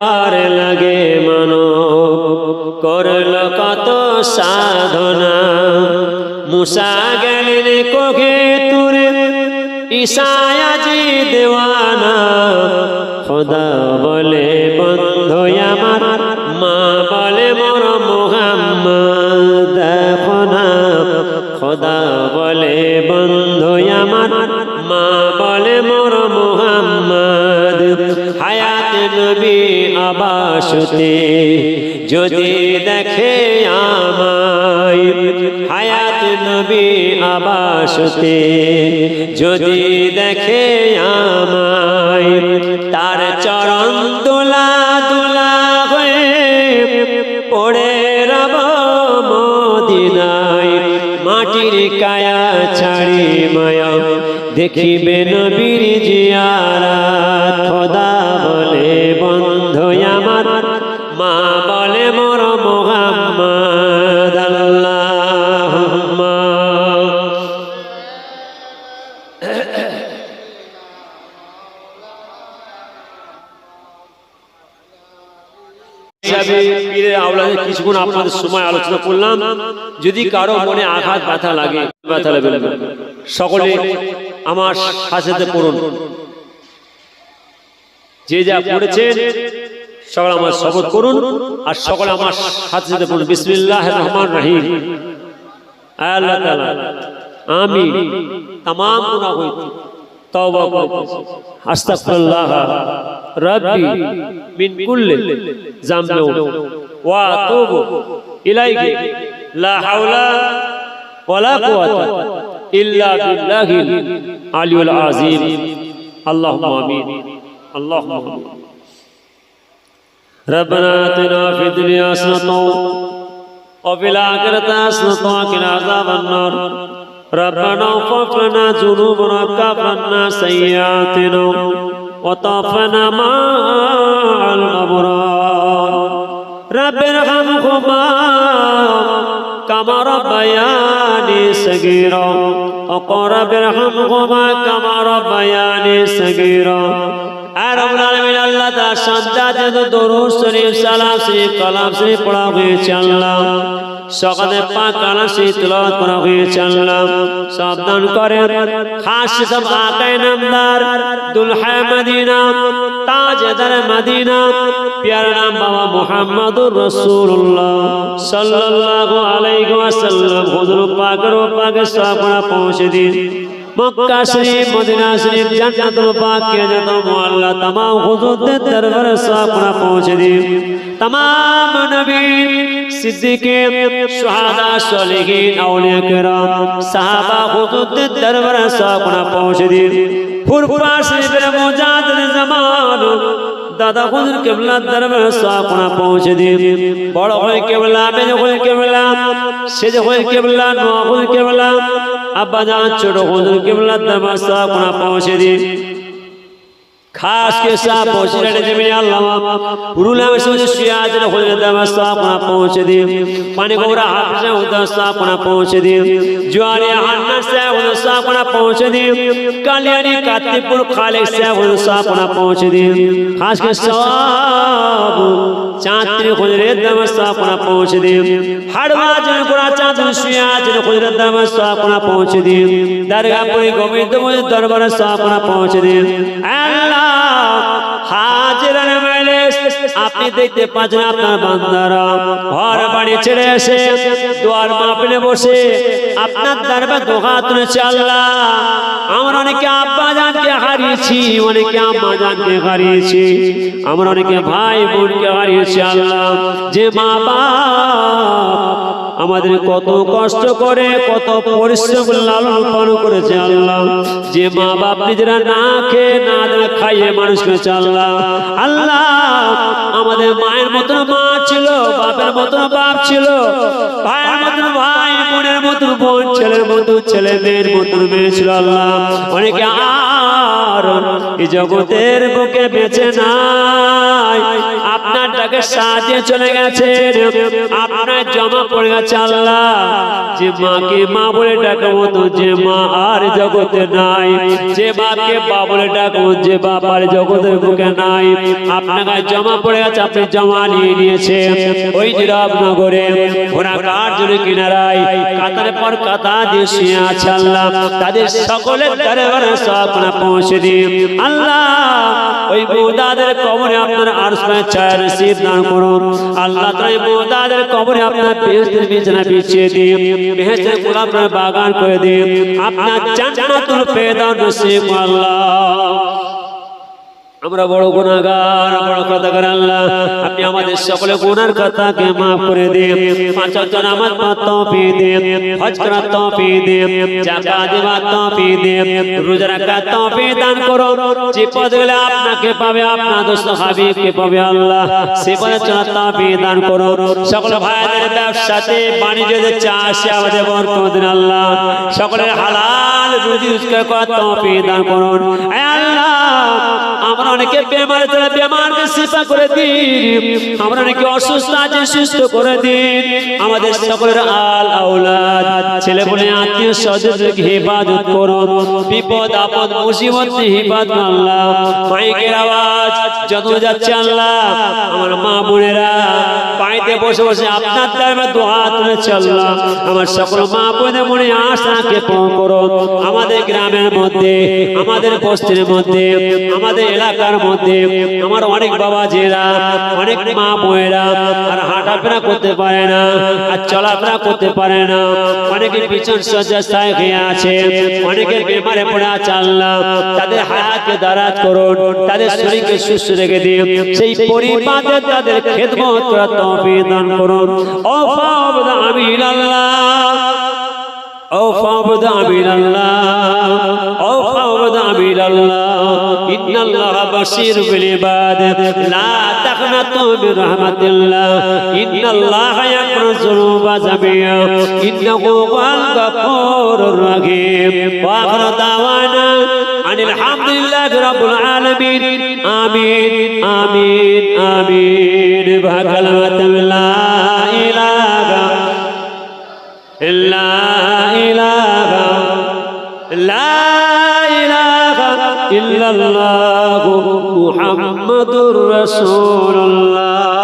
আর লাগে মানো করল কত সাধনা। মুসা গেলেন কোঘে তুরে। ঈশায়াজি দেওয়ানা। খোদা বলে বন্ধু আমার, মা বলে, মোর মোহাম্মদ দেখো খোদা বলে বন্ধু আমার, মা বলে, মোর মোহাম্মদ। হায়াত নবী আবাসতে যদি দেখে আমায় হায়াত নবী আবাসতে যদি দেখে আমায় তার চরণ দোলা দোলা হয়ে পড়ে রব মদিনায়, মাটির কায়া ছাড়ি মায়া দেখিবে নবীর হিসাবে পীরের আওলাদে কিছুক্ষণ আপনাদের সময় আলোচনা করলাম। যদি কারও মনে আঘাত, ব্যথা লাগে ব্যথা লাগে, সকলে আমার সাথে পড়ুন। যে যা পড়েছেন, সকলে আমার শপথ করুন আর সকলে আমার সাথে পড়ুন বিসমিল্লাহ রহমান রাহিম। আল্লাহ আমি তাম গুনাহ হইতে তওবা করতেছি আস্তাগফিরুল্লাহ রব্বি মিন কুল্লি জামবি ওয়া আতুবু ইলাইহি লা হাওলা ওয়ালা কুওয়াতা ইল্লা বিল্লাহিল আলিয়ুল আযীম আল্লাহুম্মা আমিন আল্লাহুম্মা আমিন ربنا آتنا في الدنيا حسنة وفي الآخرة حسنة وقنا عذاب النار ربنا اغفر لنا ذنوبنا كفرنا سيئاتنا وطافنا مع الأبرار رب ارحمهما كما ربياني صغيرا وقل رب ارحمهما كما ربياني صغيرا আর আলমিন আল্লাহ তার সন্তান দরুদ শরীফ সালাম শরীফ কালাম শরীফ পড়া হয়েছে আল্লাহ সকালে পাক শরীফ তেলাওয়াত করা সাবধান করেন। খাস সব আকায় নামদার দুলহা মদিনা, তাজদার মদিনা, প্যারা নাম বাবা রাসূলুল্লাহ সাল্লাল্লাহু আলাইহি ওয়াসাল্লাম। হুজুর পাক পৌঁছে দিন। মক্কা শরীফ মদিনা শরীফ জান্নাতুল পাক के जतो मोहल्ला तमाम हुजूर दे दरबार सापना पहुंच दी तमाम नबी सिद्दीके शुहदा सालिहीन औलिया किराम सहाबा हुजूर दे दरबार सापना पहुंच दी फुरफुरा शरीफ मुजाहिद जमान দাদা হুজুর কেবলা দরবার সাপনা পৌঁছে দি বড় হয়ে কেবলা মেজে হয়ে কেবলা সেজে হয়ে কেবলা নোয়া হয়ে কেবলা, আব্বা যান ছোট হুজুর কেবলা দরবার সাপনা পৌঁছে দি खास के साथ पहुंचे लड़े जमीन अल्लाह पुरुला में समझ सियाज ने खोल देता मैं साफ ना पहुंच दे पानी गोरा हाथ से होता साफ ना पहुंच दे ज्वारे हाथ से होता साफ ना पहुंच दे कल्याणी कातीपुर खाले से होता साफ ना पहुंच दे खास के साफ चांदनी खोल दे हड़वा जन पूरा चांदनी ने खोल देता मैं साफ ना पहुंच दे दरगाह पूरी गोविंद আপনি দেখতে পাচ্ছেন আপনার বান্দারা। ঘর বাড়ি ছেড়ে এসে দুয়ার মাপনে বসে আপনার দরবার দোকান তুলেছে আল্লাহ। আমরা অনেকে আব্বা জানকে হারিয়েছি, অনেকে আম্মা জানকে হারিয়েছি। আমরা অনেকে ভাই বোনকে হারিয়েছি আল্লাহ। যে মা বাপ আমাদের কত কষ্ট করে কত পরিশ্রম লালন পালন করেছে আল্লাহ। যে মা বাপ নিজেরা না খেয়ে না না খাইয়ে মানুষকে আল্লাহ। আল্লাহ। আমাদের মায়ের মতন মা ছিল বাপের মতন বাপ ছিল। ভাইয়ের মতন ভাই বোনের মতন বোন ছেলের মতন ছেলে মেয়ের মতন মেয়ে ছিল আল্লাহ। অনেকে আর এই জগতের বুকে বেঁচে নাই। আপনার ডাকে সাজিয়ে চলে গেছেন আপনার জমা পড়ে গেছে আল্লাহ। যে মাকে মা বলে ডাকবো তো যে মা আর জগতে নাই। যে বাপকে বা বলে ডাকবো যে বাপ আর জগতের বুকে নাই। আপনার কাছে জমা পড়ে গেছে, আপনি জমা নিয়ে নিয়েছেন। ওই জিরাবনগরে ওরা কার জন্য কিনারায় কাতারের পর কাতা দিয়ে শুয়ে আছে আল্লাহ। তাদের সকলের দরবারে সব না পৌঁছে দিন। আল্লাহ, ওই বৌদাদের কবরে আপনার আরশে ছায়া নসিব দান করুন। আল্লাহ তাই বোদাদের কবরে আপনার বেহেশতের বিছানা বিছিয়ে দিন। বেহেশতের গোলাপ বাগান করে দিন। আপনার জান্নাতুল ফেরদাউস, নসিব আল্লাহ। আমরা বড় গুণাগার বড় কথাগার আল্লাহ। আপনি আমাদের সকলে গুনার কথাকে মাফ করে দিন। পাঁচ নামাজ পড়ার তৌফিক দিন। হজ করার তৌফিক দিন। যাকাত দেওয়ার তৌফিক দিন। রোজা রাখার তৌফিক দান করো যে পদ গেলে আপনাকে পাবে, আপনার দোস্ত হাবিবকে পাবে আল্লাহ। সে পদে চলার তৌফিক দান করো সকল ভাইদের ব্যবসাতে বাণিজ্যদের চাষে আমাদের বরকত দিন আল্লাহ। সকলের হালাল রুজি রোজগার করার তৌফিক দান করুন। আল্লাহ! আমরা অনেকে শিফা করে দিন আমরা অসুস্থ আছে সুস্থ করে দিন আমাদের সকলের আল আউলাদ ছেলে বলে আত্মীয় হেফাজত করুন। বিপদ, আপদ, মুসিবত, হেফাজত আল্লাহ। মাইকের আওয়াজ। যাচ্ছে আল্লাহ, আমার মা বোনেরা বসে বসে আপনার দ্বারা দোয়া আমার সকল মা বোনের মনে আশাকে করুন আমাদের গ্রামের মধ্যে, আমাদের বস্তির মধ্যে, আমাদের এলাকার মধ্যে, আমার অনেক বাবা জেরা, অনেক মা বোয়েরা আর হাঁটাফেরা করতে পারে না, আর চলাফেরা করতে পারে না। অনেকের পিছন শয্যায় হয়ে আছে অনেকের বেমারে পড়ে আছে তাদের হায়াতকে দারাজ করুন, তাদের শরীরকে সুস্থ রেখে দিন সেই পরিমাণে তাদের খেদমত করার তৌফিক দান করুন ও ফাবদা আমিন আল্লাহ ও ফাবদা আমিন আল্লাহ ও ফাবদা আমিন আল্লাহ إن الله بصير بالعباد لا تقنطوا برحمة الله إن الله يغفر الذنوب جميعا إنه هو الغفور الرحيم وآخر دعوانا أن الحمد لله رب العالمين আমিন আমিন আমিন আমিন। ভাগলবতম লা ইলাহা লা ইলাহা লা ইলাহা ইল্লাল্লাহু মুহাম্মাদুর রাসূলুল্লাহ।